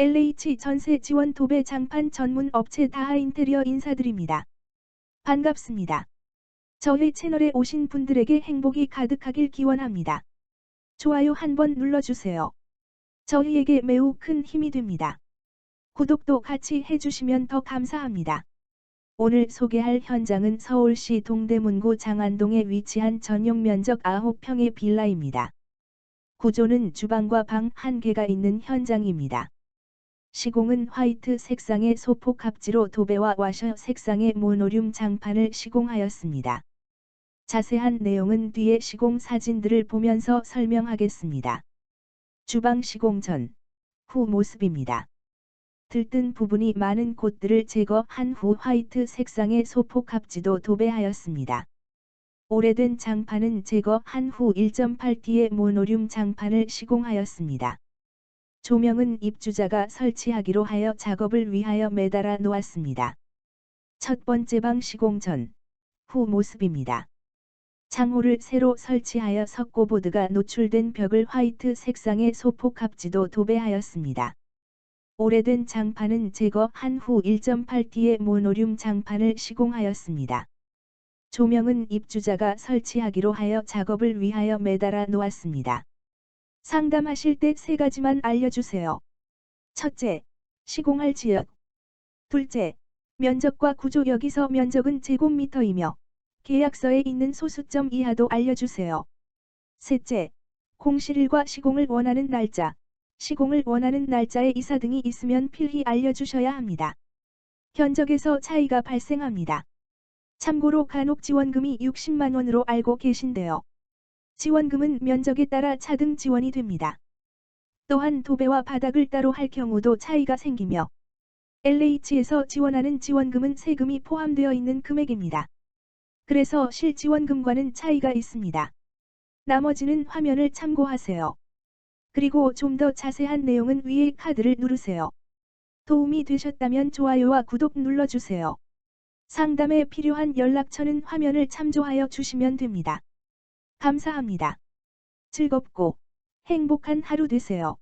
LH 전세 지원 도배 장판 전문 업체 다하 인테리어 인사드립니다. 반갑습니다. 저희 채널에 오신 분들에게 행복이 가득하길 기원합니다. 좋아요 한번 눌러주세요. 저희에게 매우 큰 힘이 됩니다. 구독도 같이 해주시면 더 감사합니다. 오늘 소개할 현장은 서울시 동대문구 장안동에 위치한 전용 면적 9평의 빌라입니다. 구조는 주방과 방한 개가 있는 현장입니다. 시공은 화이트 색상의 소폭 합지로 도배와 와셔 색상의 모노륨 장판을 시공하였습니다. 자세한 내용은 뒤에 시공 사진들을 보면서 설명하겠습니다. 주방 시공 전, 후 모습입니다. 들뜬 부분이 많은 곳들을 제거한 후 화이트 색상의 소폭 합지도 도배하였습니다. 오래된 장판은 제거한 후 1.8T의 모노륨 장판을 시공하였습니다. 조명은 입주자가 설치하기로 하여 작업을 위하여 매달아 놓았습니다. 첫 번째 방 시공 전, 후 모습입니다. 창호를 새로 설치하여 석고보드가 노출된 벽을 화이트 색상의 소폭 합지도 도배하였습니다. 오래된 장판은 제거한 후 1.8T의 모노륨 장판을 시공하였습니다. 조명은 입주자가 설치하기로 하여 작업을 위하여 매달아 놓았습니다. 상담하실 때 세 가지만 알려주세요. 첫째, 시공할 지역. 둘째, 면적과 구조 여기서 면적은 제곱미터이며 계약서에 있는 소수점 이하도 알려주세요. 셋째, 공실일과 시공을 원하는 날짜, 시공을 원하는 날짜에 이사 등이 있으면 필히 알려주셔야 합니다. 견적에서 차이가 발생합니다. 참고로 간혹 지원금이 60만원으로 알고 계신데요. 지원금은 면적에 따라 차등 지원이 됩니다. 또한 도배와 바닥을 따로 할 경우도 차이가 생기며 LH에서 지원하는 지원금은 세금이 포함되어 있는 금액입니다. 그래서 실지원금과는 차이가 있습니다. 나머지는 화면을 참고하세요. 그리고 좀 더 자세한 내용은 위의 카드를 누르세요. 도움이 되셨다면 좋아요와 구독 눌러주세요. 상담에 필요한 연락처는 화면을 참조하여 주시면 됩니다. 감사합니다. 즐겁고 행복한 하루 되세요.